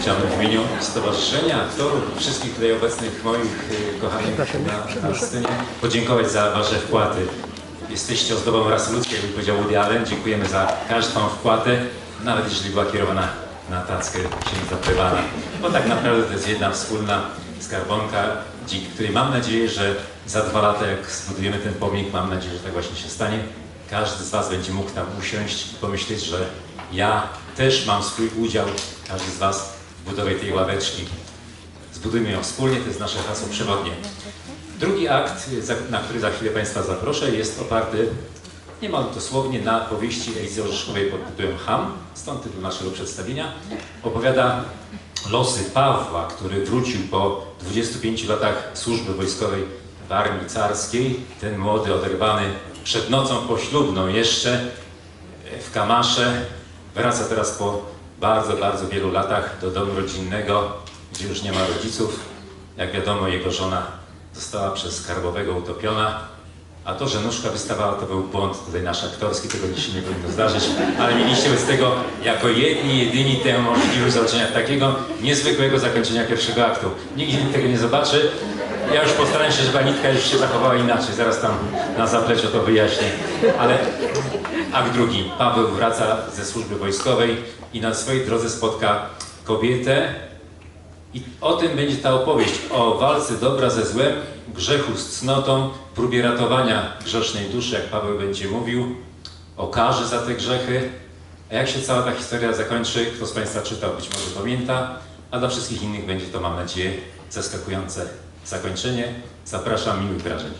Chciałbym w imieniu Stowarzyszenia Aktorów wszystkich tutaj obecnych moich y, kochanych na, na scenie podziękować za Wasze wpłaty. Jesteście ozdobą rasy ludzkiej, jakby powiedział Woody Allen. Dziękujemy za każdą wpłatę, nawet jeżeli była kierowana na tackę księdza Prywana. Bo tak naprawdę to jest jedna wspólna skarbonka, dzięki której mam nadzieję, że za dwa lata, jak zbudujemy ten pomnik, mam nadzieję, że tak właśnie się stanie. Każdy z Was będzie mógł tam usiąść i pomyśleć, że ja też mam swój udział, każdy z Was, budowie tej ławeczki. Zbudujmy ją wspólnie, to jest nasze hasło przewodnie. Drugi akt, na który za chwilę Państwa zaproszę, jest oparty niemal dosłownie na powieści Elizy Orzeszkowej pod tytułem Ham, stąd tytuł naszego przedstawienia. Opowiada losy Pawła, który wrócił po 25 latach służby wojskowej w armii carskiej. Ten młody, oderwany przed nocą poślubną jeszcze w Kamasze. Wraca teraz po bardzo, bardzo wielu latach do domu rodzinnego, gdzie już nie ma rodziców. Jak wiadomo, jego żona została przez skarbowego utopiona. A to, że nóżka wystawała, to był błąd tutaj nasz aktorski, tego się nie powinno zdarzyć, ale mieliście z tego jako jedni, jedyni tę możliwość zobaczenia takiego niezwykłego zakończenia pierwszego aktu. Nikt tego nie zobaczy. Ja już postaram się, żeby Anitka już się zachowała inaczej, zaraz tam na zapleczu to wyjaśnię. Ale akt drugi. Paweł wraca ze służby wojskowej i na swojej drodze spotka kobietę, i o tym będzie ta opowieść, o walce dobra ze złem, grzechu z cnotą, próbie ratowania grzesznej duszy, jak Paweł będzie mówił, o karze za te grzechy. A jak się cała ta historia zakończy, kto z Państwa czytał, być może pamięta, a dla wszystkich innych będzie to, mam nadzieję, zaskakujące zakończenie. Zapraszam, miłych wrażeń.